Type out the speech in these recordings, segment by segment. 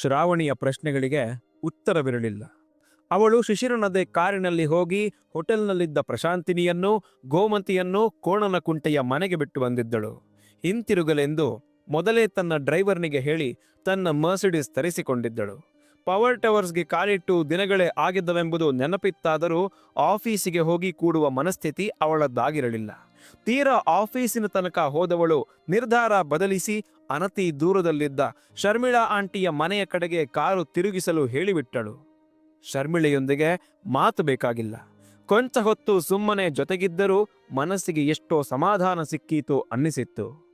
ಶ್ರಾವಣಿಯ ಪ್ರಶ್ನೆಗಳಿಗೆ ಉತ್ತರವಿರಲಿಲ್ಲ. ಅವಳು ಶಿಶಿರನದೇ ಕಾರಿನಲ್ಲಿ ಹೋಗಿ ಹೋಟೆಲ್ನಲ್ಲಿದ್ದ ಪ್ರಶಾಂತಿನಿಯನ್ನು, ಗೋಮತಿಯನ್ನು ಕೋಣನ ಕುಂಟೆಯ ಮನೆಗೆ ಬಿಟ್ಟು ಬಂದಿದ್ದಳು. ಹಿಂತಿರುಗಲೆಂದು ಮೊದಲೇ ತನ್ನ ಡ್ರೈವರ್ನಿಗೆ ಹೇಳಿ ತನ್ನ ಮರ್ಸಿಡಿಸ್ ತರಿಸಿಕೊಂಡಿದ್ದಳು. ಪವರ್ ಟವರ್ಸ್ಗೆ ಕಾಲಿಟ್ಟು ದಿನಗಳೇ ಆಗಿದ್ದವೆಂಬುದು ನೆನಪಿತ್ತಾದರೂ ಆಫೀಸಿಗೆ ಹೋಗಿ ಕೂಡುವ ಮನಸ್ಥಿತಿ ಅವಳದ್ದಾಗಿರಲಿಲ್ಲ. ತೀರಾ ಆಫೀಸಿನ ತನಕ ಹೋದವಳು ನಿರ್ಧಾರ ಬದಲಿಸಿ ಅನತಿ ದೂರದಲ್ಲಿದ್ದ ಶರ್ಮಿಳಾ ಆಂಟಿಯ ಮನೆಯ ಕಡೆಗೆ ಕಾರು ತಿರುಗಿಸಲು ಹೇಳಿಬಿಟ್ಟಳು. ಶರ್ಮಿಳೆಯೊಂದಿಗೆ ಮಾತು ಬೇಕಾಗಿಲ್ಲ. ಕೊಂಚ ಹೊತ್ತು ಸುಮ್ಮನೆ ಜೊತೆಗಿದ್ದರೂ ಮನಸ್ಸಿಗೆ ಎಷ್ಟೋ ಸಮಾಧಾನ ಸಿಕ್ಕೀತು ಅನ್ನಿಸಿತ್ತು.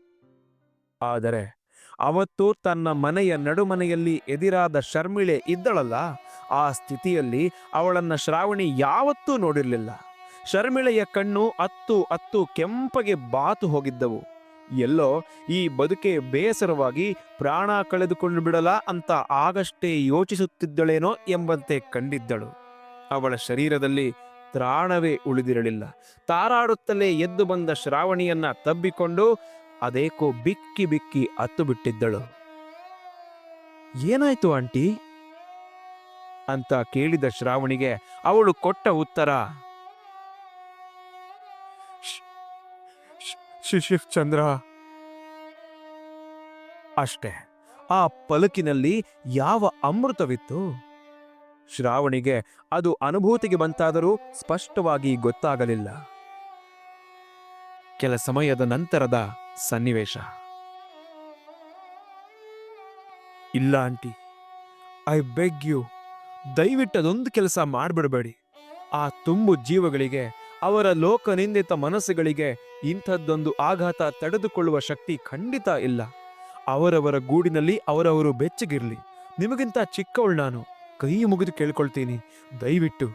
ಆದರೆ ಅವತ್ತು ತನ್ನ ಮನೆಯ ನಡುಮನೆಯಲ್ಲಿ ಎದಿರಾದ ಶರ್ಮಿಳೆ ಇದ್ದಳಲ್ಲ. ಆ ಸ್ಥಿತಿಯಲ್ಲಿ ಅವಳನ್ನ ಶ್ರಾವಣಿ ಯಾವತ್ತೂ ನೋಡಿರಲಿಲ್ಲ. ಶರ್ಮಿಳೆಯ ಕಣ್ಣು ಅತ್ತು ಅತ್ತು ಕೆಂಪಗೆ ಬಾತು ಹೋಗಿದ್ದವು. ಎಲ್ಲೋ ಈ ಬದುಕೆ ಬೇಸರವಾಗಿ ಪ್ರಾಣ ಕಳೆದುಕೊಂಡು ಬಿಡಲ ಅಂತ ಆಗಷ್ಟೇ ಯೋಚಿಸುತ್ತಿದ್ದಳೇನೋ ಎಂಬಂತೆ ಕಂಡಿದ್ದಳು. ಅವಳ ಶರೀರದಲ್ಲಿ ತ್ರಾಣವೇ ಉಳಿದಿರಲಿಲ್ಲ. ತಾರಾಡುತ್ತಲೇ ಎದ್ದು ಬಂದ ಶ್ರಾವಣಿಯನ್ನ ತಬ್ಬಿಕೊಂಡು ಅದೇಕೋ ಬಿಕ್ಕಿ ಬಿಕ್ಕಿ ಅತ್ತು ಬಿಟ್ಟಿದ್ದಳು. ಏನಾಯ್ತು ಆಂಟಿ? ಅಂತ ಕೇಳಿದ ಶ್ರಾವಣಿಗೆ ಅವಳು ಕೊಟ್ಟ ಉತ್ತರ ಶಿಶಿರ್ ಚಂದ್ರ. ಅಷ್ಟೇ, ಆ ಪಲಕಿನಲ್ಲಿ ಯಾವ ಅಮೃತವಿತ್ತು? ಶ್ರಾವಣಿಗೆ ಅದು ಅನುಭೂತಿಗೆ ಬಂತಾದರೂ ಸ್ಪಷ್ಟವಾಗಿ ಗೊತ್ತಾಗಲಿಲ್ಲ. ಕೆಲ ಸಮಯದ ನಂತರದ ಸನ್ನಿವೇಶ. ಇಲ್ಲ ಆಂಟಿ, ಐ ಬೆಗ್ ಯು ದಯವಿಟ್ಟು ಅದೊಂದು ಕೆಲಸ ಮಾಡಿಬಿಡಬೇಡಿ. ಆ ತುಂಬು ಜೀವಗಳಿಗೆ, ಅವರ ಲೋಕನಿಂದಿತ ಮನಸ್ಸುಗಳಿಗೆ ಇಂಥದ್ದೊಂದು ಆಘಾತ ತಡೆದುಕೊಳ್ಳುವ ಶಕ್ತಿ ಖಂಡಿತ ಇಲ್ಲ. ಅವರವರ ಗೂಡಿನಲ್ಲಿ ಅವರವರು ಬೆಚ್ಚಗಿರ್ಲಿ. ನಿಮಗಿಂತ ಚಿಕ್ಕವಳು ನಾನು. ಕೈ ಮುಗಿದು ಕೇಳ್ಕೊಳ್ತೀನಿ. ದಯವಿಟ್ಟು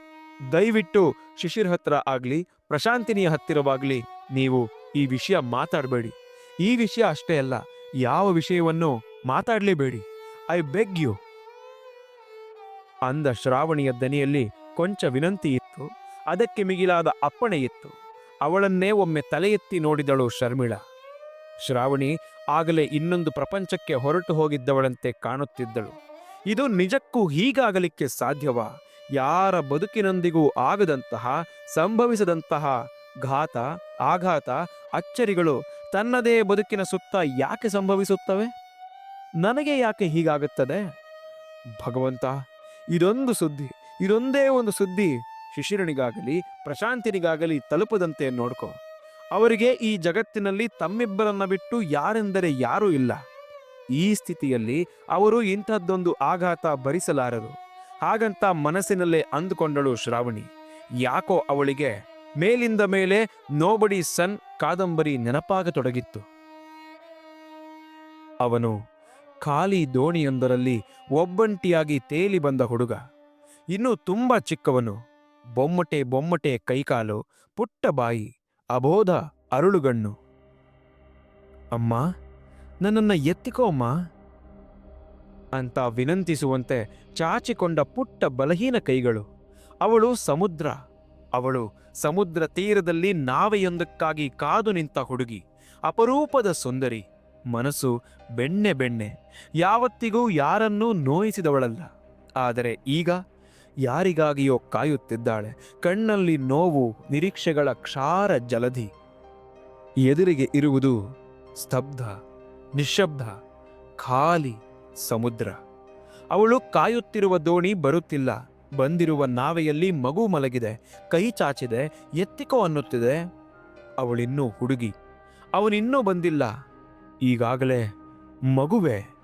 ದಯವಿಟ್ಟು ಶಿಶಿರ್ ಹತ್ರ ಆಗಲಿ, ಪ್ರಶಾಂತಿನಿಯ ಹತ್ತಿರವಾಗಲಿ, ನೀವು ಈ ವಿಷಯ ಮಾತಾಡಬೇಡಿ. ಈ ವಿಷಯ ಅಷ್ಟೇ ಅಲ್ಲ, ಯಾವ ವಿಷಯವನ್ನು ಮಾತಾಡಲೇಬೇಡಿ. I beg you. ಅಂದ ಶ್ರಾವಣಿಯ ದನಿಯಲ್ಲಿ ಕೊಂಚ ವಿನಂತಿ ಇತ್ತು. ಅದಕ್ಕೆ ಮಿಗಿಲಾದ ಅಪ್ಪಣೆ ಇತ್ತು. ಅವಳನ್ನೇ ಒಮ್ಮೆ ತಲೆ ಎತ್ತಿ ನೋಡಿದಳು ಶರ್ಮಿಳಾ. ಶ್ರಾವಣಿ ಆಗಲೇ ಇನ್ನೊಂದು ಪ್ರಪಂಚಕ್ಕೆ ಹೊರಟು ಹೋಗಿದ್ದವಳಂತೆ ಕಾಣುತ್ತಿದ್ದಳು. ಇದು ನಿಜಕ್ಕೂ ಹೀಗಾಗಲಿಕ್ಕೆ ಸಾಧ್ಯವಾ? ಯಾರ ಬದುಕಿನೊಂದಿಗೂ ಆಗದಂತಹ, ಸಂಭವಿಸದಂತಹ ಘಾತ, ಆಘಾತ, ಅಚ್ಚರಿಗಳು ತನ್ನದೇ ಬದುಕಿನ ಸುತ್ತ ಯಾಕೆ ಸಂಭವಿಸುತ್ತವೆ? ನನಗೆ ಯಾಕೆ ಹೀಗಾಗುತ್ತದೆ? ಭಗವಂತ, ಇದೊಂದು ಸುದ್ದಿ, ಇದೊಂದೇ ಒಂದು ಸುದ್ದಿ. ಶಿಶಿರನಿಗಾಗಲಿ, ಪ್ರಶಾಂತಿನಿಗಾಗಲಿ ತಲುಪದಂತೆ ನೋಡ್ಕೋ. ಅವರಿಗೆ ಈ ಜಗತ್ತಿನಲ್ಲಿ ತಮ್ಮಿಬ್ಬರನ್ನ ಬಿಟ್ಟು ಯಾರೆಂದರೆ ಯಾರೂ ಇಲ್ಲ. ಈ ಸ್ಥಿತಿಯಲ್ಲಿ ಅವರು ಇಂಥದ್ದೊಂದು ಆಘಾತ ಭರಿಸಲಾರರು. ಹಾಗಂತ ಮನಸ್ಸಿನಲ್ಲೇ ಅಂದುಕೊಂಡಳು ಶ್ರಾವಣಿ. ಯಾಕೋ ಅವಳಿಗೆ ಮೇಲಿಂದ ಮೇಲೆ ನೋಬಡಿ ಸನ್ ಕಾದಂಬರಿ ನೆನಪಾಗತೊಡಗಿತ್ತು. ಅವನು ಖಾಲಿ ದೋಣಿಯೊಂದರಲ್ಲಿ ಒಬ್ಬಂಟಿಯಾಗಿ ತೇಲಿ ಬಂದ ಹುಡುಗ. ಇನ್ನೂ ತುಂಬಾ ಚಿಕ್ಕವನು. ಬೊಮ್ಮಟೆ ಬೊಮ್ಮಟೆ ಕೈಕಾಲು, ಪುಟ್ಟ ಬಾಯಿ, ಅಬೋಧ ಅರುಳುಗಣ್ಣು. ಅಮ್ಮ, ನನ್ನನ್ನು ಎತ್ತಿಕೋ ಅಮ್ಮ. ಅಂತ ವಿನಂತಿಸುವಂತೆ ಚಾಚಿಕೊಂಡ ಪುಟ್ಟ ಬಲಹೀನ ಕೈಗಳು. ಅವಳು ಸಮುದ್ರ ಅವಳು ಸಮುದ್ರ ತೀರದಲ್ಲಿ ನಾವೆಯೊಂದಕ್ಕಾಗಿ ಕಾದು ನಿಂತ ಹುಡುಗಿ, ಅಪರೂಪದ ಸುಂದರಿ, ಮನಸ್ಸು ಬೆಣ್ಣೆ ಬೆಣ್ಣೆ, ಯಾವತ್ತಿಗೂ ಯಾರನ್ನೂ ನೋಯಿಸಿದವಳಲ್ಲ. ಆದರೆ ಈಗ ಯಾರಿಗಾಗಿಯೋ ಕಾಯುತ್ತಿದ್ದಾಳೆ. ಕಣ್ಣಲ್ಲಿ ನೋವು, ನಿರೀಕ್ಷೆಗಳ ಕ್ಷಾರ, ಜಲಧಿ. ಎದುರಿಗೆ ಇರುವುದು ಸ್ತಬ್ಧ ನಿಶ್ಶಬ್ದ ಖಾಲಿ ಸಮುದ್ರ. ಅವಳು ಕಾಯುತ್ತಿರುವ ದೋಣಿ ಬರುತ್ತಿಲ್ಲ. ಬಂದಿರುವ ನಾವೆಯಲ್ಲಿ ಮಗು ಮಲಗಿದೆ. ಕೈ ಚಾಚಿದೆ, ಎತ್ತಿಕೋ ಅನ್ನುತ್ತಿದೆ. ಅವಳಿನ್ನೂ ಹುಡುಗಿ. ಅವನಿನ್ನೂ ಬಂದಿಲ್ಲ. ಈಗಾಗಲೇ ಮಗುವೆ.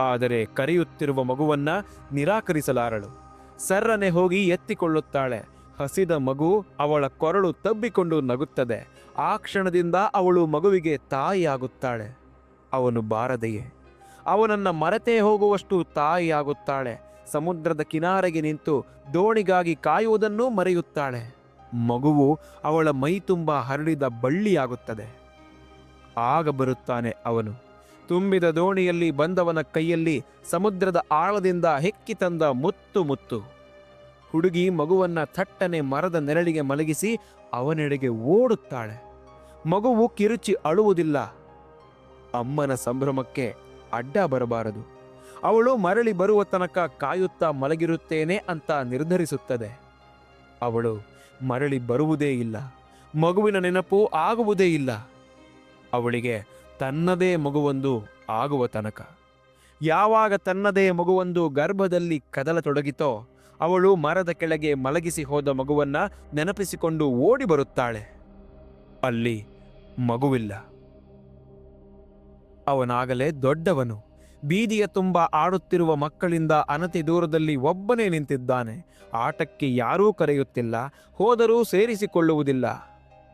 ಆದರೆ ಕರೆಯುತ್ತಿರುವ ಮಗುವನ್ನ ನಿರಾಕರಿಸಲಾರಳು. ಸರ್ರನೆ ಹೋಗಿ ಎತ್ತಿಕೊಳ್ಳುತ್ತಾಳೆ. ಹಸಿದ ಮಗು ಅವಳ ಕೊರಳು ತಬ್ಬಿಕೊಂಡು ನಗುತ್ತದೆ. ಆ ಕ್ಷಣದಿಂದ ಅವಳು ಮಗುವಿಗೆ ತಾಯಿಯಾಗುತ್ತಾಳೆ. ಅವನು ಬಾರದೆಯೇ? ಅವನನ್ನ ಮರೆತೇ ಹೋಗುವಷ್ಟು ತಾಯಿಯಾಗುತ್ತಾಳೆ. ಸಮುದ್ರದ ಕಿನಾರೆಗೆ ನಿಂತು ದೋಣಿಗಾಗಿ ಕಾಯುವುದನ್ನೂ ಮರೆಯುತ್ತಾಳೆ. ಮಗುವು ಅವಳ ಮೈ ತುಂಬ ಹರಡಿದ ಬಳ್ಳಿಯಾಗುತ್ತದೆ. ಆಗ ಬರುತ್ತಾನೆ ಅವನು. ತುಂಬಿದ ದೋಣಿಯಲ್ಲಿ ಬಂದವನ ಕೈಯಲ್ಲಿ ಸಮುದ್ರದ ಆಳದಿಂದ ಹೆಕ್ಕಿ ತಂದ ಮುತ್ತು ಮುತ್ತು. ಹುಡುಗಿ ಮಗುವನ್ನ ಥಟ್ಟನೆ ಮರದ ನೆರಳಿಗೆ ಮಲಗಿಸಿ ಅವನೆಡೆಗೆ ಓಡುತ್ತಾಳೆ. ಮಗುವು ಕಿರುಚಿ ಅಳುವುದಿಲ್ಲ. ಅಮ್ಮನ ಸಂಭ್ರಮಕ್ಕೆ ಅಡ್ಡ ಬರಬಾರದು. ಅವಳು ಮರಳಿ ಬರುವ ತನಕ ಕಾಯುತ್ತಾ ಮಲಗಿರುತ್ತೇನೆ ಅಂತ ನಿರ್ಧರಿಸುತ್ತದೆ. ಅವಳು ಮರಳಿ ಬರುವುದೇ ಇಲ್ಲ. ಮಗುವಿನ ನೆನಪು ಆಗುವುದೇ ಇಲ್ಲ. ಅವಳಿಗೆ ತನ್ನದೇ ಮಗುವೊಂದು ಆಗುವ ತನಕ. ಯಾವಾಗ ತನ್ನದೇ ಮಗುವೊಂದು ಗರ್ಭದಲ್ಲಿ ಕದಲತೊಡಗಿತೋ, ಅವಳು ಮರದ ಕೆಳಗೆ ಮಲಗಿಸಿ ಹೋದ ಮಗುವನ್ನ ನೆನಪಿಸಿಕೊಂಡು ಓಡಿ ಬರುತ್ತಾಳೆ. ಅಲ್ಲಿ ಮಗುವಿಲ್ಲ. ಅವನಾಗಲೇ ದೊಡ್ಡವನು. ಬೀದಿಯ ತುಂಬ ಆಡುತ್ತಿರುವ ಮಕ್ಕಳಿಂದ ಅನತಿ ದೂರದಲ್ಲಿ ಒಬ್ಬನೇ ನಿಂತಿದ್ದಾನೆ. ಆಟಕ್ಕೆ ಯಾರೂ ಕರೆಯುತ್ತಿಲ್ಲ, ಹೋದರೂ ಸೇರಿಸಿಕೊಳ್ಳುವುದಿಲ್ಲ.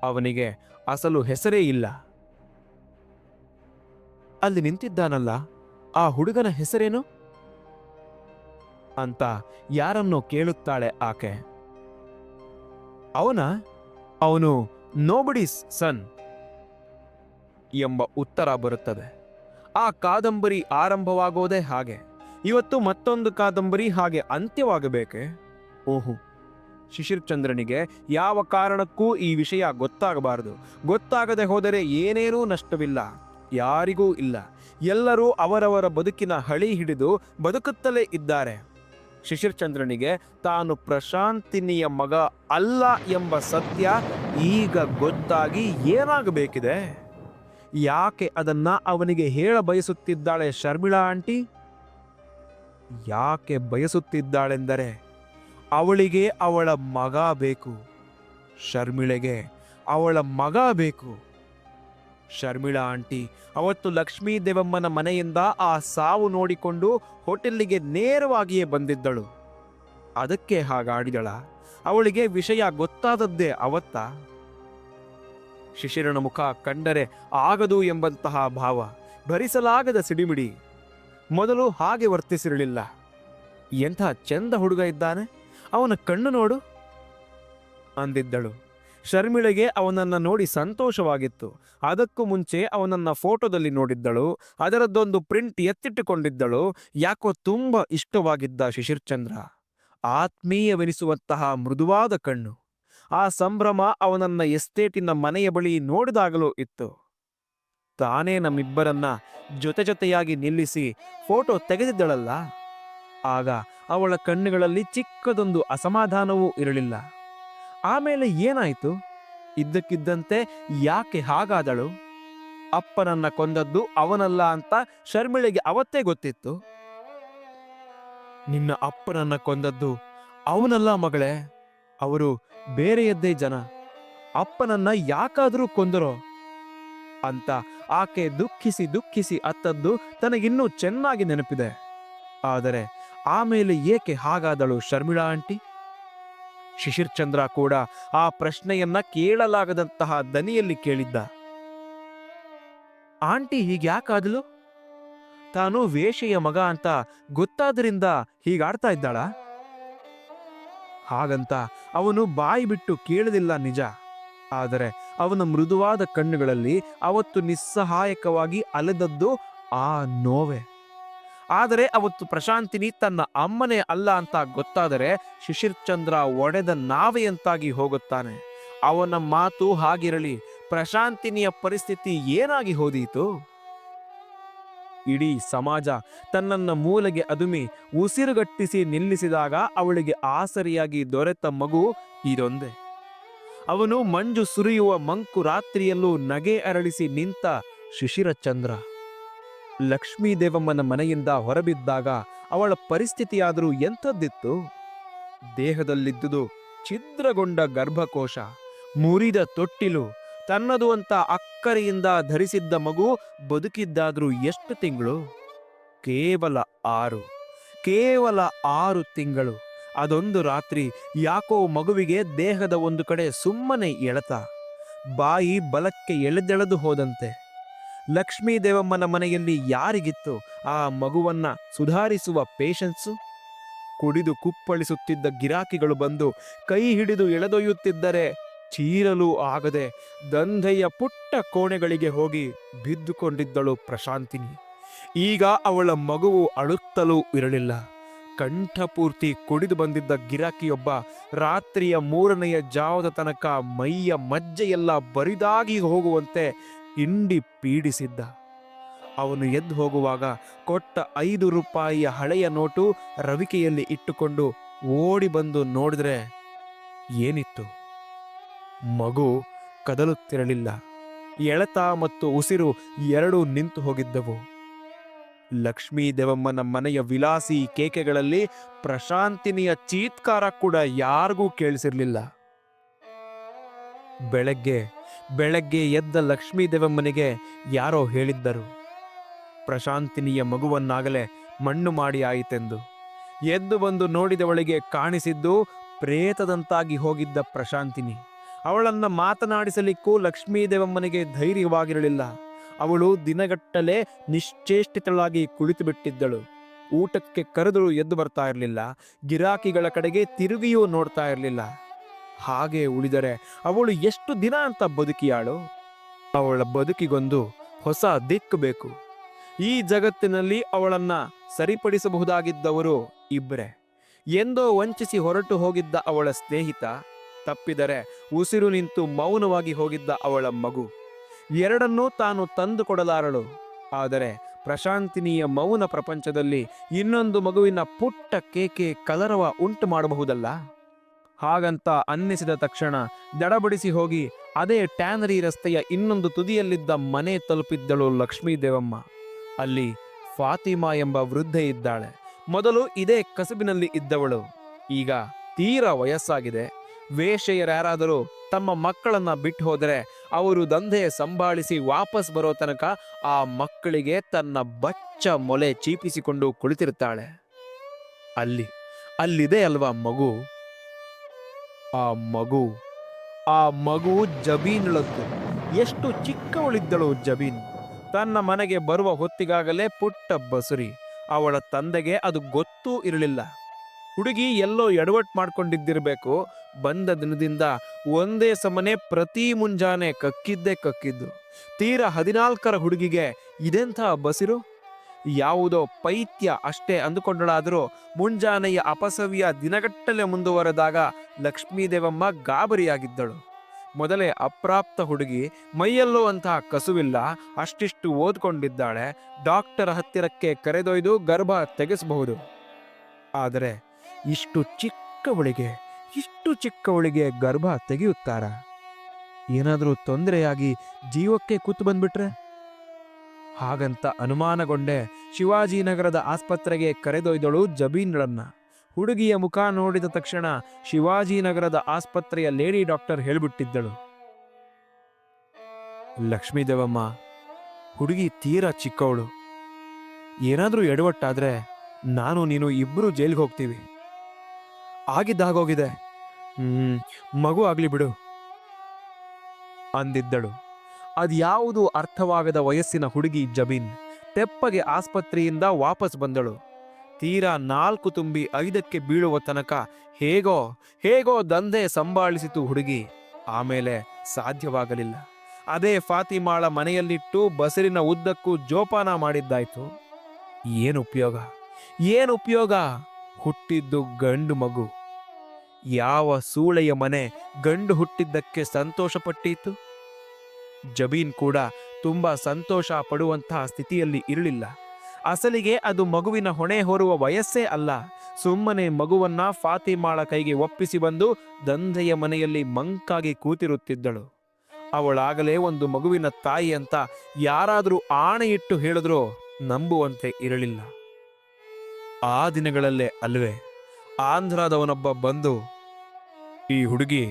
ಅವನಿಗೆ ಅಸಲು ಹೆಸರೇ ಇಲ್ಲ. ಅಲ್ಲಿ ನಿಂತಿದ್ದಾನಲ್ಲ, ಆ ಹುಡುಗನ ಹೆಸರೇನು? ಅಂತ ಯಾರನ್ನೋ ಕೇಳುತ್ತಾಳೆ ಆಕೆ. ಅವನ ಅವನು ನೋಬಡೀಸ್ ಸನ್ ಎಂಬ ಉತ್ತರ ಬರುತ್ತದೆ. ಆ ಕಾದಂಬರಿ ಆರಂಭವಾಗೋದೇ ಹಾಗೆ. ಇವತ್ತು ಮತ್ತೊಂದು ಕಾದಂಬರಿ ಹಾಗೆ ಅಂತ್ಯವಾಗಬೇಕೆ? ಓಹೋ ಶಿಶಿರ್ ಚಂದ್ರನಿಗೆ ಯಾವ ಕಾರಣಕ್ಕೂ ಈ ವಿಷಯ ಗೊತ್ತಾಗಬಾರದು. ಗೊತ್ತಾಗದೆ ಹೋದರೆ ಏನೇನೂ ನಷ್ಟವಿಲ್ಲ. ಯಾರಿಗೂ ಇಲ್ಲ. ಎಲ್ಲರೂ ಅವರವರ ಬದುಕಿನ ಹಳಿ ಹಿಡಿದು ಬದುಕುತ್ತಲೇ ಇದ್ದಾರೆ. ಶಿಶಿರ್ಚಂದ್ರನಿಗೆ ತಾನು ಪ್ರಶಾಂತಿನಿಯ ಮಗ ಅಲ್ಲ ಎಂಬ ಸತ್ಯ ಈಗ ಗೊತ್ತಾಗಿ ಏನಾಗಬೇಕಿದೆ? ಯಾಕೆ ಅದನ್ನ ಅವನಿಗೆ ಹೇಳ ಬಯಸುತ್ತಿದ್ದಾಳೆ ಶರ್ಮಿಳಾ ಆಂಟಿ? ಯಾಕೆ ಬಯಸುತ್ತಿದ್ದಾಳೆಂದರೆ ಅವಳಿಗೆ ಅವಳ ಮಗ ಬೇಕು. ಶರ್ಮಿಳೆಗೆ ಅವಳ ಮಗ ಬೇಕು. ಶರ್ಮಿಳಾ ಆಂಟಿ, ಅವತ್ತು ಲಕ್ಷ್ಮೀ ದೇವಮ್ಮನ ಮನೆಯಿಂದ ಆ ಸಾವು ನೋಡಿಕೊಂಡು ಹೋಟೆಲ್ಲಿಗೆ ನೇರವಾಗಿಯೇ ಬಂದಿದ್ದಳು. ಅದಕ್ಕೆ ಹಾಗಾಡಿದಳ. ಅವಳಿಗೆ ವಿಷಯ ಗೊತ್ತಾದದ್ದೇ ಅವತ್ತ. ಶಿಶಿರನ ಮುಖ ಕಂಡರೆ ಆಗದು ಎಂಬಂತಹ ಭಾವ. ಭರಿಸಲಾಗದ ಸಿಡಿಮಿಡಿ. ಮೊದಲು ಹಾಗೆ ವರ್ತಿಸಿರಲಿಲ್ಲ. ಎಂಥ ಚಂದ ಹುಡುಗ ಇದ್ದಾನೆ. ಅವನ ಕಣ್ಣು ನೋಡು. ಅಂದಿದ್ದಳು. ಶರ್ಮಿಳೆಗೆ ಅವನನ್ನು ನೋಡಿ ಸಂತೋಷವಾಗಿತ್ತು. ಅದಕ್ಕೂ ಮುಂಚೆ ಅವನನ್ನು ಫೋಟೋದಲ್ಲಿ ನೋಡಿದ್ದಳು. ಅದರದ್ದೊಂದು ಪ್ರಿಂಟ್ ಎತ್ತಿಟ್ಟುಕೊಂಡಿದ್ದಳು. ಯಾಕೋ ತುಂಬ ಇಷ್ಟವಾಗಿದ್ದ ಶಿಶಿರ್ಚಂದ್ರ. ಆತ್ಮೀಯವೆನಿಸುವಂತಹ ಮೃದುವಾದ ಕಣ್ಣು. ಆ ಸಂಭ್ರಮ ಅವನನ್ನ ಎಸ್ಟೇಟಿನ ಮನೆಯ ಬಳಿ ನೋಡಿದಾಗಲೂ ಇತ್ತು. ತಾನೇ ನಮ್ಮಿಬ್ಬರನ್ನ ಜೊತೆ ಜೊತೆಯಾಗಿ ನಿಲ್ಲಿಸಿ ಫೋಟೋ ತೆಗೆದಿದ್ದಳಲ್ಲ. ಆಗ ಅವಳ ಕಣ್ಣುಗಳಲ್ಲಿ ಚಿಕ್ಕದೊಂದು ಅಸಮಾಧಾನವೂ ಇರಲಿಲ್ಲ. ಆಮೇಲೆ ಏನಾಯಿತು? ಇದ್ದಕ್ಕಿದ್ದಂತೆ ಯಾಕೆ ಹಾಗಾದಳು? ಅಪ್ಪನನ್ನ ಕೊಂದದ್ದು ಅವನಲ್ಲ ಅಂತ ಶರ್ಮಿಳೆಗೆ ಅವತ್ತೇ ಗೊತ್ತಿತ್ತು. ನಿನ್ನ ಅಪ್ಪನನ್ನ ಕೊಂದದ್ದು ಅವನಲ್ಲ ಮಗಳೇ. ಅವರು ಬೇರೆಯದ್ದೇ ಜನ. ಅಪ್ಪನನ್ನ ಯಾಕಾದರೂ ಕೊಂದರೋ? ಅಂತ ಆಕೆ ದುಃಖಿಸಿ ದುಃಖಿಸಿ ಅತ್ತದ್ದು ತನಗಿನ್ನೂ ಚೆನ್ನಾಗಿ ನೆನಪಿದೆ. ಆದರೆ ಆಮೇಲೆ ಏಕೆ ಹಾಗಾದಳು ಶರ್ಮಿಳಾ ಆಂಟಿ? ಶಿಶಿರ್ ಚಂದ್ರ ಕೂಡ ಆ ಪ್ರಶ್ನೆಯನ್ನ ಕೇಳಲಾಗದಂತಹ ದನಿಯಲ್ಲಿ ಕೇಳಿದ್ದ. ಆಂಟಿ ಹೀಗ್ಯಾಕಾದಲು? ತಾನು ವೇಷೆಯ ಮಗ ಅಂತ ಗೊತ್ತಾದ್ರಿಂದ ಹೀಗಾಡ್ತಾ ಇದ್ದಾಳ? ಹಾಗಂತ ಅವನು ಬಾಯಿ ಬಿಟ್ಟು ಕೇಳಲಿಲ್ಲ ನಿಜ. ಆದರೆ ಅವನ ಮೃದುವಾದ ಕಣ್ಣುಗಳಲ್ಲಿ ಅವತ್ತು ನಿಸ್ಸಹಾಯಕವಾಗಿ ಅಲೆದದ್ದು ಆ ನೋವೆ. ಆದರೆ ಅವತ್ತು ಪ್ರಶಾಂತಿನಿ ತನ್ನ ಅಮ್ಮನೇ ಅಲ್ಲ ಅಂತ ಗೊತ್ತಾದರೆ ಶಿಶಿರ್ ಚಂದ್ರ ಒಡೆದ ನಾವೆಯಂತಾಗಿ ಹೋಗುತ್ತಾನೆ. ಅವನ ಮಾತು ಹಾಗಿರಲಿ, ಪ್ರಶಾಂತಿನಿಯ ಪರಿಸ್ಥಿತಿ ಏನಾಗಿ ಹೋದೀತು? ಇಡೀ ಸಮಾಜ ತನ್ನನ್ನ ಮೂಲೆಗೆ ಅದುಮಿ, ಉಸಿರುಗಟ್ಟಿಸಿ ನಿಲ್ಲಿಸಿದಾಗ ಅವಳಿಗೆ ಆಸರಿಯಾಗಿ ದೊರೆತ ಮಗು ಇದೊಂದೇ. ಅವನು ಮಂಜು ಸುರಿಯುವ ಮಂಕು ರಾತ್ರಿಯಲ್ಲೂ ನಗೆ ಅರಳಿಸಿ ನಿಂತ ಶಿಶಿರ ಚಂದ್ರ ಲಕ್ಷ್ಮೀ ದೇವಮ್ಮನ ಮನೆಯಿಂದ ಹೊರಬಿದ್ದಾಗ ಅವಳ ಪರಿಸ್ಥಿತಿಯಾದರೂ ಎಂಥದ್ದಿತ್ತು? ದೇಹದಲ್ಲಿದ್ದುದು ಛಿದ್ರಗೊಂಡ ಗರ್ಭಕೋಶ, ಮುರಿದ ತೊಟ್ಟಿಲು, ತನ್ನದು ಅಂತ ಅಕ್ಕರೆಯಿಂದ ಧರಿಸಿದ್ದ ಮಗು ಬದುಕಿದ್ದಾದರೂ ಎಷ್ಟು ತಿಂಗಳು? ಕೇವಲ ಆರು ಕೇವಲ ಆರು ತಿಂಗಳು. ಅದೊಂದು ರಾತ್ರಿ ಯಾಕೋ ಮಗುವಿಗೆ ದೇಹದ ಒಂದು ಕಡೆ ಸುಮ್ಮನೆ ಎಳೆತ, ಬಾಯಿ ಬಲಕ್ಕೆ ಎಳೆದೆಳೆದು ಹೋದಂತೆ. ಲಕ್ಷ್ಮೀ ದೇವಮ್ಮನ ಮನೆಯಲ್ಲಿ ಯಾರಿಗಿತ್ತು ಆ ಮಗುವನ್ನ ಸುಧಾರಿಸುವ ಪೇಷನ್ಸು ಕುಡಿದು ಕುಪ್ಪಳಿಸುತ್ತಿದ್ದ ಗಿರಾಕಿಗಳು ಬಂದು ಕೈ ಹಿಡಿದು ಎಳೆದೊಯ್ಯುತ್ತಿದ್ದರೆ ಚೀರಲು ಆಗದೆ ದಂಧೆಯ ಪುಟ್ಟ ಕೋಣೆಗಳಿಗೆ ಹೋಗಿ ಬಿದ್ದುಕೊಂಡಿದ್ದಳು ಪ್ರಶಾಂತಿನಿ. ಈಗ ಅವಳ ಮಗುವು ಅಳುತ್ತಲೂ ಇರಲಿಲ್ಲ. ಕಂಠಪೂರ್ತಿ ಕುಡಿದು ಬಂದಿದ್ದ ಗಿರಾಕಿಯೊಬ್ಬ ರಾತ್ರಿಯ ಮೂರನೆಯ ಜಾವದ ತನಕ ಮೈಯ ಮಜ್ಜೆಯೆಲ್ಲ ಬರಿದಾಗಿ ಹೋಗುವಂತೆ ಹಿಂಡಿ ಪೀಡಿಸಿದ್ದ. ಅವನು ಎದ್ದು ಹೋಗುವಾಗ ಕೊಟ್ಟ ಐದು ರೂಪಾಯಿಯ ಹಳೆಯ ನೋಟು ರವಿಕೆಯಲ್ಲಿ ಇಟ್ಟುಕೊಂಡು ಓಡಿ ಬಂದು ನೋಡಿದ್ರೆ ಏನಿತ್ತು? ಮಗು ಕದಲುತ್ತಿರಲಿಲ್ಲ. ಎಳೆತ ಮತ್ತು ಉಸಿರು ಎರಡೂ ನಿಂತು ಹೋಗಿದ್ದವು. ಲಕ್ಷ್ಮೀ ದೇವಮ್ಮನ ಮನೆಯ ವಿಲಾಸಿ ಕೇಕೆಗಳಲ್ಲಿ ಪ್ರಶಾಂತಿನಿಯ ಚೀತ್ಕಾರ ಕೂಡ ಯಾರಿಗೂ ಕೇಳಿಸಿರ್ಲಿಲ್ಲ. ಬೆಳಗ್ಗೆ ಬೆಳಗ್ಗೆ ಎದ್ದ ಲಕ್ಷ್ಮೀದೇವಮ್ಮನಿಗೆ ಯಾರೋ ಹೇಳಿದ್ದರು. ಪ್ರಶಾಂತಿನಿಯ ಮಗುವನ್ನಾಗಲೇ ಮಣ್ಣು ಮಾಡಿ ಆಯಿತೆಂದು. ಎದ್ದು ಬಂದು ನೋಡಿದವಳಿಗೆ ಕಾಣಿಸಿದ್ದು ಪ್ರೇತದಂತಾಗಿ ಹೋಗಿದ್ದ ಪ್ರಶಾಂತಿನಿ. ಅವಳನ್ನ ಮಾತನಾಡಿಸಲಿಕ್ಕೂ ಲಕ್ಷ್ಮೀದೇವಮ್ಮನಿಗೆ ಧೈರ್ಯವಾಗಿರಲಿಲ್ಲ. ಅವಳು ದಿನಗಟ್ಟಲೆ ನಿಶ್ಚೇಷ್ಟಿತಳಾಗಿ ಕುಳಿತು ಬಿಟ್ಟಿದ್ದಳು ಊಟಕ್ಕೆ ಕರೆದರೂ ಎದ್ದು ಬರ್ತಾ ಇರಲಿಲ್ಲ. ಗಿರಾಕಿಗಳ ಕಡೆಗೆ ತಿರುಗಿಯೂ ನೋಡ್ತಾ ಇರಲಿಲ್ಲ. ಹಾಗೆ ಉಳಿದರೆ ಅವಳು ಎಷ್ಟು ದಿನ ಅಂತ ಬದುಕಿಯಾಳು, ಅವಳ ಬದುಕಿಗೊಂದು ಹೊಸ ದಿಕ್ಕು ಬೇಕು. ಈ ಜಗತ್ತಿನಲ್ಲಿ ಅವಳನ್ನ ಸರಿಪಡಿಸಬಹುದಾಗಿದ್ದವರು ಇಬ್ಬರೇ ಎಂದೋ ವಂಚಿಸಿ ಹೊರಟು ಹೋಗಿದ್ದ ಅವಳ ಸ್ನೇಹಿತ, ತಪ್ಪಿದರೆ ಉಸಿರು ನಿಂತು ಮೌನವಾಗಿ ಹೋಗಿದ್ದ ಅವಳ ಮಗು. ಎರಡನ್ನೂ ತಾನು ತಂದುಕೊಡಲಾರಳು ಆದರೆ ಪ್ರಶಾಂತಿನಿಯ ಮೌನ ಪ್ರಪಂಚದಲ್ಲಿ ಇನ್ನೊಂದು ಮಗುವಿನ ಪುಟ್ಟ ಕೇಕೆ ಕಲರವ ಉಂಟು ಮಾಡಬಹುದಲ್ಲ? ಹಾಗಂತ ಅನ್ನಿಸಿದ ತಕ್ಷಣ ದಡಬಡಿಸಿ ಹೋಗಿ ಅದೇ ಟ್ಯಾನರಿ ರಸ್ತೆಯ ಇನ್ನೊಂದು ತುದಿಯಲ್ಲಿದ್ದ ಮನೆ ತಲುಪಿದ್ದಳು ಲಕ್ಷ್ಮೀ ದೇವಮ್ಮ ಅಲ್ಲಿ ಫಾತಿಮಾ ಎಂಬ ವೃದ್ಧೆ ಇದ್ದಾಳೆ. ಮೊದಲು ಇದೇ ಕಸುಬಿನಲ್ಲಿ ಇದ್ದವಳು. ಈಗ ತೀರಾ ವಯಸ್ಸಾಗಿದೆ. ವೇಷೆಯರಾರಾದರೂ ತಮ್ಮ ಮಕ್ಕಳನ್ನ ಬಿಟ್ಟು ಹೋದರೆ ಅವರು ದಂಧೆ ಸಂಭಾಳಿಸಿ ವಾಪಸ್ ಬರೋ ತನಕ ಆ ಮಕ್ಕಳಿಗೆ ತನ್ನ ಬಚ್ಚ ಮೊಲೆ ಚೀಪಿಸಿಕೊಂಡು ಕುಳಿತಿರ್ತಾಳೆ. ಅಲ್ಲಿ, ಅಲ್ಲಿದೆ ಅಲ್ವಾ ಮಗು? ಆ ಮಗು ಆ ಮಗು ಜಬೀನ್ಳದ್ದು. ಎಷ್ಟು ಚಿಕ್ಕವಳಿದ್ದಳು ಜಬೀನ್. ತನ್ನ ಮನೆಗೆ ಬರುವ ಹೊತ್ತಿಗಾಗಲೇ ಪುಟ್ಟ ಬಸುರಿ. ಅವಳ ತಂದೆಗೆ ಅದು ಗೊತ್ತೂ ಇರಲಿಲ್ಲ. ಹುಡುಗಿ ಎಲ್ಲೋ ಎಡವಟ್ ಮಾಡ್ಕೊಂಡಿದ್ದಿರಬೇಕು. ಬಂದ ದಿನದಿಂದ ಒಂದೇ ಸಮನೆ ಪ್ರತಿ ಮುಂಜಾನೆ ಕಕ್ಕಿದ್ದೇ ಕಕ್ಕಿದ್ದು. ತೀರ ಹದಿನಾಲ್ಕರ ಹುಡುಗಿಗೆ ಇದೆಂಥ ಬಸಿರು? ಯಾವುದೋ ಪೈತ್ಯ ಅಷ್ಟೇ ಅಂದುಕೊಂಡಳಾದರೂ ಮುಂಜಾನೆಯ ಅಪಸವ್ಯ ದಿನಗಟ್ಟಲೆ ಮುಂದುವರೆದಾಗ ಲಕ್ಷ್ಮೀದೇವಮ್ಮ ಗಾಬರಿಯಾಗಿದ್ದಳು. ಮೊದಲೇ ಅಪ್ರಾಪ್ತ ಹುಡುಗಿ, ಮೈಯಲ್ಲೂ ಅಂತಹ ಕಸುವಿಲ್ಲ, ಅಷ್ಟಿಷ್ಟು ಓದ್ಕೊಂಡಿದ್ದಾಳೆ, ಡಾಕ್ಟರ್ ಹತ್ತಿರಕ್ಕೆ ಕರೆದೊಯ್ದು ಗರ್ಭ ತೆಗೆಸಬಹುದು. ಆದರೆ ಇಷ್ಟು ಚಿಕ್ಕವಳಿಗೆ ಇಷ್ಟು ಚಿಕ್ಕವಳಿಗೆ ಗರ್ಭ ತೆಗೆಯುತ್ತಾರ? ಏನಾದರೂ ತೊಂದರೆಯಾಗಿ ಜೀವಕ್ಕೆ ಕೂತು ಬಂದ್ಬಿಟ್ರೆ? ಹಾಗಂತ ಅನುಮಾನಗೊಂಡೆ ಶಿವಾಜಿನಗರದ ಆಸ್ಪತ್ರೆಗೆ ಕರೆದೊಯ್ದಳು ಜಬೀನ್ಳನ್ನ ಹುಡುಗಿಯ ಮುಖ ನೋಡಿದ ತಕ್ಷಣ ಶಿವಾಜಿನಗರದ ಆಸ್ಪತ್ರೆಯ ಲೇಡಿ ಡಾಕ್ಟರ್ ಹೇಳ್ಬಿಟ್ಟಿದ್ದಳು. ಲಕ್ಷ್ಮೀದೇವಮ್ಮ, ಹುಡುಗಿ ತೀರಾ ಚಿಕ್ಕವಳು. ಏನಾದರೂ ಎಡವಟ್ಟಾದರೆ ನಾನು ನೀನು ಇಬ್ಬರು ಜೈಲಿಗೆ ಹೋಗ್ತೀವಿ. ಆಗಿದ್ದಾಗೋಗಿದೆ ಮಗು ಆಗಲಿ ಬಿಡು. ಅಂದಿದ್ದಳು. ಅದ್ಯಾವುದು ಅರ್ಥವಾಗದ ವಯಸ್ಸಿನ ಹುಡುಗಿ ಜಬೀನ್ ತೆಪ್ಪಗೆ ಆಸ್ಪತ್ರೆಯಿಂದ ವಾಪಸ್ ಬಂದಳು. ತೀರಾ ನಾಲ್ಕು ತುಂಬಿ ಐದಕ್ಕೆ ಬೀಳುವ ತನಕ ಹೇಗೋ ಹೇಗೋ ದಂಧೆ ಸಂಭಾಳಿಸಿತು ಹುಡುಗಿ. ಆಮೇಲೆ ಸಾಧ್ಯವಾಗಲಿಲ್ಲ. ಅದೇ ಫಾತಿಮಾಳ ಮನೆಯಲ್ಲಿಟ್ಟು ಬಸರಿನ ಉದ್ದಕ್ಕೂ ಜೋಪಾನ ಮಾಡಿದ್ದಾಯ್ತು. ಏನು ಉಪಯೋಗ? ಏನು ಉಪಯೋಗ? ಹುಟ್ಟಿದ್ದು ಗಂಡು ಮಗು. ಯಾವ ಸೂಳೆಯ ಮನೆ ಗಂಡು ಹುಟ್ಟಿದ್ದಕ್ಕೆ ಸಂತೋಷ ಪಟ್ಟೀತು ಜಬೀನ್ ಕೂಡ ತುಂಬ ಸಂತೋಷ ಪಡುವಂತಹ ಸ್ಥಿತಿಯಲ್ಲಿ ಇರಲಿಲ್ಲ. ಅಸಲಿಗೆ ಅದು ಮಗುವಿನ ಹೊಣೆ ಹೊರುವ ವಯಸ್ಸೇ ಅಲ್ಲ. ಸುಮ್ಮನೆ ಮಗುವನ್ನ ಫಾತಿಮಾಳ ಕೈಗೆ ಒಪ್ಪಿಸಿ ಬಂದು ದಂಧೆಯ ಮನೆಯಲ್ಲಿ ಮಂಕಾಗಿ ಕೂತಿರುತ್ತಿದ್ದಳು. ಅವಳಾಗಲೇ ಒಂದು ಮಗುವಿನ ತಾಯಿ ಅಂತ ಯಾರಾದರೂ ಆಣೆಯಿಟ್ಟು ಹೇಳಿದ್ರೂ ನಂಬುವಂತೆ ಇರಲಿಲ್ಲ. ಆ ದಿನಗಳಲ್ಲೇ ಅಲ್ವೇ ಆಂಧ್ರದವನೊಬ್ಬ ಬಂದು, ಈ ಹುಡುಗಿ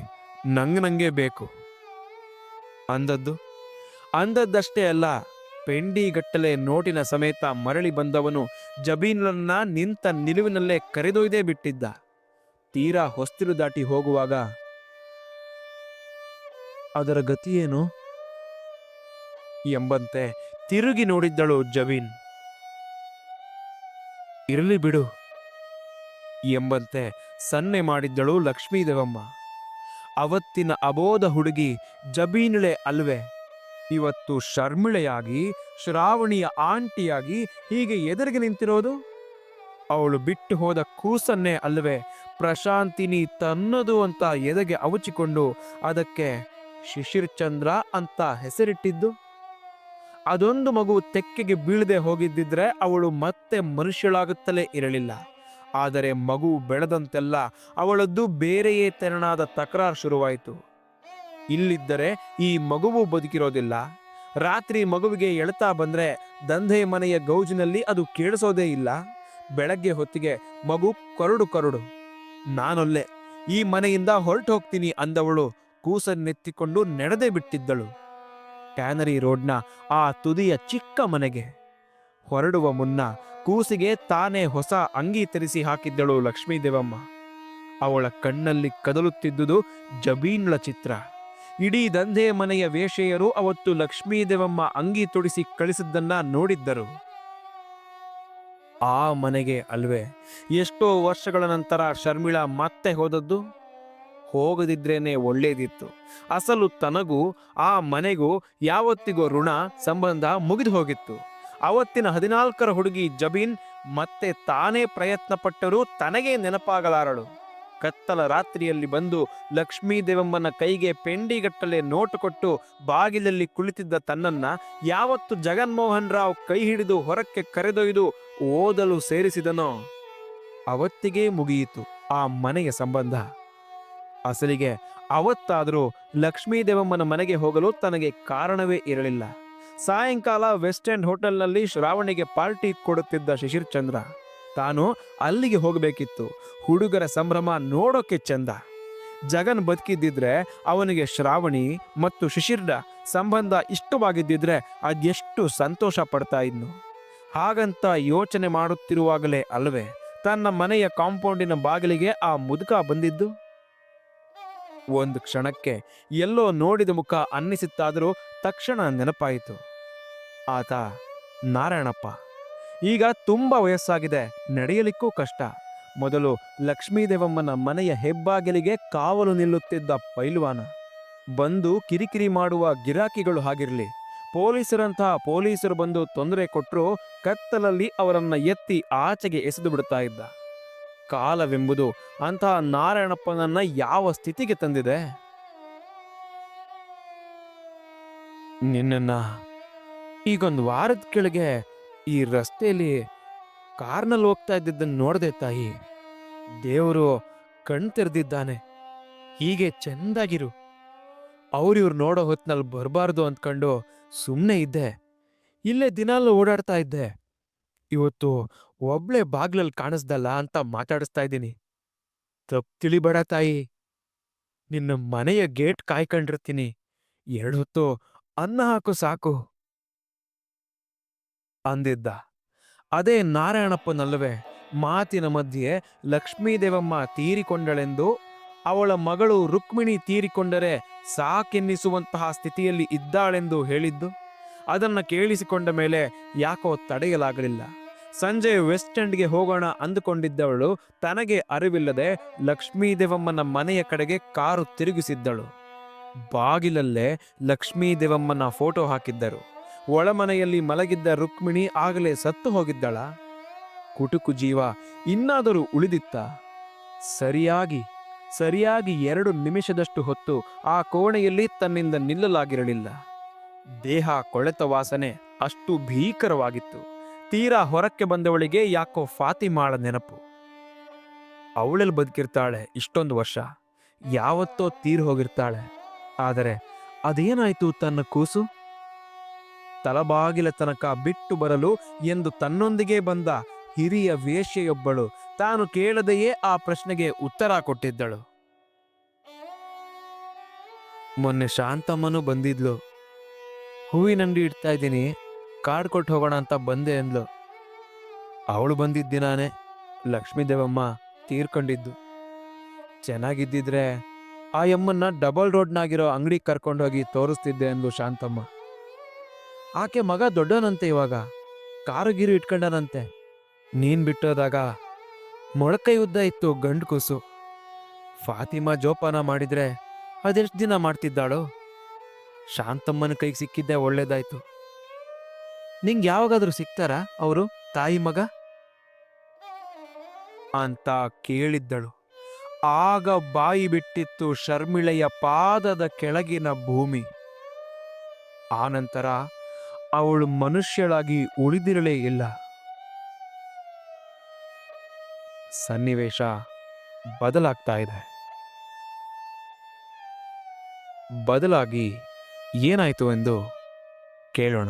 ನಂಗೆ ನಂಗೆ ಬೇಕು. ಅಂದದ್ದು? ಅಂದದ್ದಷ್ಟೇ ಅಲ್ಲ, ಪೆಂಡಿಗಟ್ಟಲೆ ನೋಟಿನ ಸಮೇತ ಮರಳಿ ಬಂದವನು ಜಬೀನನ್ನ ನಿಂತ ನಿಲುವಿನಲ್ಲೇ ಕರೆದೊಯ್ದೇ ಬಿಟ್ಟಿದ್ದ. ತೀರಾ ಹೊಸ್ತಿಲು ದಾಟಿ ಹೋಗುವಾಗ, ಅದರ ಗತಿಯೇನು? ಎಂಬಂತೆ ತಿರುಗಿ ನೋಡಿದ್ದಳು ಜಬೀನ್. ಇರಲಿ ಬಿಡು, ಎಂಬಂತೆ ಸನ್ನೆ ಮಾಡಿದ್ದಳು ಲಕ್ಷ್ಮೀದೇವಮ್ಮ. ಅವತ್ತಿನ ಅಬೋಧ ಹುಡುಗಿ ಜಬೀನ್ಳೆ ಅಲ್ವೇ? ಇವತ್ತು ಶರ್ಮಿಳೆಯಾಗಿ, ಶ್ರಾವಣಿಯ ಆಂಟಿಯಾಗಿ ಹೀಗೆ ಎದುರಿಗೆ ನಿಂತಿರೋದು? ಅವಳು ಬಿಟ್ಟು ಹೋದ ಕೂಸನ್ನೇ ಅಲ್ವೇ? ಪ್ರಶಾಂತಿನಿ ತನ್ನದು ಅಂತ ಎದೆಗೆ ಅವಚಿಕೊಂಡು ಅದಕ್ಕೆ ಶಿಶಿರ್ ಚಂದ್ರ ಅಂತ ಹೆಸರಿಟ್ಟಿದ್ದು? ಅದೊಂದು ಮಗು ತೆಕ್ಕೆಗೆ ಬೀಳದೆ ಹೋಗಿದ್ದಿದ್ರೆ ಅವಳು ಮತ್ತೆ ಮನುಷ್ಯಳಾಗುತ್ತಲೇ ಇರಲಿಲ್ಲ. ಆದರೆ ಮಗು ಬೆಳೆದಂತೆಲ್ಲ ಅವಳದ್ದು ಬೇರೆಯೇ ತೆರನಾದ ತಕರಾರು ಶುರುವಾಯಿತು. ಇಲ್ಲಿದ್ದರೆ ಈ ಮಗುವು ಬದುಕಿರೋದಿಲ್ಲ. ರಾತ್ರಿ ಮಗುವಿಗೆ ಎಳ್ತಾ ಬಂದರೆ ದಂಧೆ ಮನೆಯ ಗೌಜಿನಲ್ಲಿ ಅದು ಕೇಳಿಸೋದೇ ಇಲ್ಲ. ಬೆಳಗ್ಗೆ ಹೊತ್ತಿಗೆ ಮಗು ಕರುಡು ಕರುಡು. ನಾನೊಲ್ಲೆ, ಈ ಮನೆಯಿಂದ ಹೊರಟು ಹೋಗ್ತೀನಿ ಅಂದವಳು ಕೂಸನ್ನೆತ್ತಿಕೊಂಡು ನೆಡದೆ ಬಿಟ್ಟಿದ್ದಳು. ಟ್ಯಾನರಿ ರೋಡ್ನ ಆ ತುದಿಯ ಚಿಕ್ಕ ಮನೆಗೆ ಹೊರಡುವ ಮುನ್ನ ಕೂಸಿಗೆ ತಾನೇ ಹೊಸ ಅಂಗಿ ತರಿಸಿ ಹಾಕಿದ್ದಳು ಲಕ್ಷ್ಮೀದೇವಮ್ಮ. ಅವಳ ಕಣ್ಣಲ್ಲಿ ಕದಲುತ್ತಿದ್ದುದು ಜಬೀನ್ಳ ಚಿತ್ರ. ಇಡೀ ದಂಧೆ ಮನೆಯ ವೇಷೆಯರು ಅವತ್ತು ಲಕ್ಷ್ಮೀದೇವಮ್ಮ ಅಂಗಿ ತೊಡಿಸಿ ಕಳಿಸಿದ್ದನ್ನ ನೋಡಿದ್ದರು. ಆ ಮನೆಗೆ ಅಲ್ವೇ, ಎಷ್ಟೋ ವರ್ಷಗಳ ನಂತರ ಶರ್ಮಿಳಾ ಮತ್ತೆ ಹೋದದ್ದು? ಹೋಗದಿದ್ರೇನೆ ಒಳ್ಳೇದಿತ್ತು. ಅಸಲು ತನಗೂ, ಆ ಮನೆಗೂ ಯಾವತ್ತಿಗೋ ಋಣ, ಸಂಬಂಧ ಮುಗಿದು ಹೋಗಿತ್ತು ಅವತ್ತಿನ ಹದಿನಾಲ್ಕರ ಹುಡುಗಿ ಜಬೀನ್ ಮತ್ತೆ ತಾನೇ ಪ್ರಯತ್ನ ಪಟ್ಟರೂ ತನಗೇ ನೆನಪಾಗಲಾರಳು. ಕತ್ತಲ ರಾತ್ರಿಯಲ್ಲಿ ಬಂದು ಲಕ್ಷ್ಮೀ ದೇವಮ್ಮನ ಕೈಗೆ ಪೆಂಡಿಗಟ್ಟಲೆ ನೋಟು ಕೊಟ್ಟು ಬಾಗಿಲಲ್ಲಿ ಕುಳಿತಿದ್ದ ತನ್ನನ್ನ ಯಾವತ್ತು ಜಗನ್ಮೋಹನ್ ರಾವ್ ಕೈ ಹಿಡಿದು ಹೊರಕ್ಕೆ ಕರೆದೊಯ್ದು ಓದಲು ಸೇರಿಸಿದನೋ ಅವತ್ತಿಗೇ ಮುಗಿಯಿತು ಆ ಮನೆಯ ಸಂಬಂಧ. ಅಸಲಿಗೆ ಅವತ್ತಾದರೂ ಲಕ್ಷ್ಮೀ ದೇವಮ್ಮನ ಮನೆಗೆ ಹೋಗಲು ತನಗೆ ಕಾರಣವೇ ಇರಲಿಲ್ಲ. ಸಾಯಂಕಾಲ ವೆಸ್ಟ್ ಎಂಡ್ ಹೋಟೆಲ್ನಲ್ಲಿ ಶ್ರಾವಣಿಗೆ ಪಾರ್ಟಿ ಕೊಡುತ್ತಿದ್ದ ಶಿಶಿರ್ ಚಂದ್ರ. ತಾನು ಅಲ್ಲಿಗೆ ಹೋಗಬೇಕಿತ್ತು. ಹುಡುಗರ ಸಂಭ್ರಮ ನೋಡೋಕೆ ಚಂದ. ಜಗನ್ ಬದುಕಿದ್ದಿದ್ರೆ ಅವನಿಗೆ ಶ್ರಾವಣಿ ಮತ್ತು ಶಿಶಿರ್ಡ ಸಂಬಂಧ ಇಷ್ಟವಾಗಿದ್ದಿದ್ರೆ ಅದೆಷ್ಟು ಸಂತೋಷ ಪಡ್ತಾ ಇದ್ನು. ಹಾಗಂತ ಯೋಚನೆ ಮಾಡುತ್ತಿರುವಾಗಲೇ ಅಲ್ವೇ ತನ್ನ ಮನೆಯ ಕಾಂಪೌಂಡಿನ ಬಾಗಿಲಿಗೆ ಆ ಮುದುಕ ಬಂದಿದ್ದು? ಒಂದು ಕ್ಷಣಕ್ಕೆ ಎಲ್ಲೋ ನೋಡಿದ ಮುಖ ಅನ್ನಿಸುತ್ತಾದರೂ ತಕ್ಷಣ ನೆನಪಾಯಿತು. ಆತ, ನಾರಾಯಣಪ್ಪ, ಈಗ ತುಂಬ ವಯಸ್ಸಾಗಿದೆ, ನಡೆಯಲಿಕ್ಕೂ ಕಷ್ಟ. ಮೊದಲು ಲಕ್ಷ್ಮೀದೇವಮ್ಮನ ಮನೆಯ ಹೆಬ್ಬಾಗಿಲಿಗೆ ಕಾವಲು ನಿಲ್ಲುತ್ತಿದ್ದ ಪೈಲ್ವಾನ. ಬಂದು ಕಿರಿಕಿರಿ ಮಾಡುವ ಗಿರಾಕಿಗಳು ಹಾಗಿರಲಿ. ಪೊಲೀಸರಂತಹ ಪೊಲೀಸರು ಬಂದು ತೊಂದರೆ ಕೊಟ್ಟರು ಕತ್ತಲಲ್ಲಿ ಅವರನ್ನ ಎತ್ತಿ ಆಚೆಗೆ ಎಸೆದು ಬಿಡುತ್ತಾ ಇದ್ದ. ಕಾಲವೆಂಬುದು ಅಂತಹ ನಾರಾಯಣಪ್ಪನನ್ನ ಯಾವ ಸ್ಥಿತಿಗೆ ತಂದಿದೆ? ನಿನ್ನನ್ನ ಈಗೊಂದು ವಾರದ ಕೆಳಗೆ ಈ ರಸ್ತೆಯಲ್ಲಿ ಕಾರ್ನಲ್ಲಿ ಹೋಗ್ತಾ ಇದ್ದಿದ್ದನ್ನು ನೋಡಿದೆ ತಾಯಿ. ದೇವರು ಕಣ್ ತೆರೆದಿದ್ದಾನೆ. ಹೀಗೆ ಚೆಂದಾಗಿರು. ಅವ್ರಿವ್ರು ನೋಡೋ ಹೊತ್ನಲ್ಲಿ ಬರಬಾರ್ದು ಅಂದ್ಕೊಂಡು ಸುಮ್ಮನೆ ಇದ್ದೆ. ಇಲ್ಲೇ ದಿನಾಲು ಓಡಾಡ್ತಾ ಇದ್ದೆ. ಇವತ್ತು ಒಬ್ಳೆ ಬಾಗ್ಲಲ್ಲಿ ಕಾಣಿಸ್ದಲ್ಲ ಅಂತ ಮಾತಾಡಿಸ್ತಾ ಇದ್ದೀನಿ. ತಪ್ಪು ತಿಳಿಬೇಡ ತಾಯಿ. ನಿನ್ನ ಮನೆಯ ಗೇಟ್ ಕಾಯ್ಕೊಂಡಿರ್ತೀನಿ. ಎರಡು ಹೊತ್ತು ಅನ್ನ ಹಾಕು ಸಾಕು. ಅಂದಿದ್ದ. ಅದೇ ನಾರಾಯಣಪ್ಪನಲ್ಲವೇ ಮಾತಿನ ಮಧ್ಯೆ ಲಕ್ಷ್ಮೀದೇವಮ್ಮ ತೀರಿಕೊಂಡಳೆಂದು ಅವಳ ಮಗಳು ರುಕ್ಮಿಣಿ ತೀರಿಕೊಂಡರೆ ಸಾಕೆನ್ನಿಸುವಂತಹ ಸ್ಥಿತಿಯಲ್ಲಿ ಇದ್ದಾಳೆಂದು ಹೇಳಿದ್ದು, ಅದನ್ನು ಕೇಳಿಸಿಕೊಂಡ ಮೇಲೆ ಯಾಕೋ ತಡೆಯಲಾಗಲಿಲ್ಲ. ಸಂಜೆ ವೆಸ್ಟ್ ಎಂಡ್ಗೆ ಹೋಗೋಣ ಅಂದುಕೊಂಡಿದ್ದವಳು ತನಗೆ ಅರಿವಿಲ್ಲದೆ ಲಕ್ಷ್ಮೀದೇವಮ್ಮನ ಮನೆಯ ಕಡೆಗೆ ಕಾರು ತಿರುಗಿಸಿದ್ದಳು. ಬಾಗಿಲಲ್ಲೇ ಲಕ್ಷ್ಮೀ ದೇವಮ್ಮನ ಫೋಟೋ ಹಾಕಿದ್ದರು. ಒಳಮನೆಯಲ್ಲಿ ಮಲಗಿದ್ದ ರುಕ್ಮಿಣಿ ಆಗಲೇ ಸತ್ತು ಹೋಗಿದ್ದಳ. ಕುಟುಕು ಜೀವ, ಇನ್ನಾದರೂ ಉಳಿದಿತ್ತ? ಸರಿಯಾಗಿ ಸರಿಯಾಗಿ ಎರಡು ನಿಮಿಷದಷ್ಟು ಹೊತ್ತು ಆ ಕೋಣೆಯಲ್ಲಿ ತನ್ನಿಂದ ನಿಲ್ಲಲಾಗಿರಲಿಲ್ಲ. ದೇಹ ಕೊಳೆತ ವಾಸನೆ ಅಷ್ಟು ಭೀಕರವಾಗಿತ್ತು. ತೀರಾ ಹೊರಕ್ಕೆ ಬಂದವಳಿಗೆ ಯಾಕೋ ಫಾತಿಮಾಳ ನೆನಪು. ಅವಳಲ್ಲಿ ಬದುಕಿರ್ತಾಳೆ ಇಷ್ಟೊಂದು ವರ್ಷ. ಯಾವತ್ತೋ ತೀರ್ ಹೋಗಿರ್ತಾಳೆ. ಆದರೆ ಅದೇನಾಯಿತು ತನ್ನ ಕೂಸು? ತಲಬಾಗಿಲ ತನಕ ಬಿಟ್ಟು ಬರಲು ಎಂದು ತನ್ನೊಂದಿಗೆ ಬಂದ ಹಿರಿಯ ವೇಶ್ಯೆಯೊಬ್ಬಳು ತಾನು ಕೇಳದೆಯೇ ಆ ಪ್ರಶ್ನೆಗೆ ಉತ್ತರ ಕೊಟ್ಟಿದ್ದಳು. ಮೊನ್ನೆ ಶಾಂತಮ್ಮನು ಬಂದಿದ್ಲು. ಹೂವಿನಂಡಿ ಇಡ್ತಾ ಇದ್ದೀನಿ ಕಾರ್ಡ್ ಕೊಟ್ಟು ಹೋಗೋಣ ಅಂತ ಬಂದೆ ಅಂದ್ಲು. ಅವಳು ಬಂದಿದ್ದ ದಿನಾನೇ ಲಕ್ಷ್ಮೀದೇವಮ್ಮ ತೀರ್ಕೊಂಡಿದ್ದು. ಚೆನ್ನಾಗಿದ್ದಿದ್ರೆ ಆ ಎಮ್ಮನ್ನ ಡಬಲ್ ರೋಡ್ನಾಗಿರೋ ಅಂಗಡಿ ಕರ್ಕೊಂಡೋಗಿ ತೋರಿಸ್ತಿದ್ದೆ ಅಂದ್ಲು ಶಾಂತಮ್ಮ. ಆಕೆ ಮಗ ದೊಡ್ಡವನಂತೆ ಇವಾಗ. ಕಾರು ಗೀರು ಇಟ್ಕೊಂಡನಂತೆ. ನೀನ್ ಬಿಟ್ಟೋದಾಗ ಮೊಳಕೈ ಉದ್ದ ಇತ್ತು ಗಂಡು ಕೂಸು. ಫಾತಿಮಾ ಜೋಪಾನ ಮಾಡಿದ್ರೆ ಅದೆಷ್ಟು ದಿನ ಮಾಡ್ತಿದ್ದಾಳು? ಶಾಂತಮ್ಮನ ಕೈಗೆ ಸಿಕ್ಕಿದ್ದೆ ಒಳ್ಳೇದಾಯ್ತು. ನಿಂಗೆ ಯಾವಾಗಾದ್ರೂ ಸಿಗ್ತಾರಾ ಅವರು, ತಾಯಿ ಮಗ? ಅಂತ ಕೇಳಿದ್ದಳು. ಆಗ ಬಾಯಿ ಬಿಟ್ಟಿತ್ತು ಶರ್ಮಿಳೆಯ ಪಾದದ ಕೆಳಗಿನ ಭೂಮಿ. ಆನಂತರ ಅವಳು ಮನುಷ್ಯಳಾಗಿ ಉಳಿದಿರಲೇ ಇಲ್ಲ. ಸನ್ನಿವೇಶ ಬದಲಾಗ್ತಾ ಇದೆ. ಬದಲಾಗಿ ಏನಾಯಿತು ಎಂದು ಕೇಳೋಣ.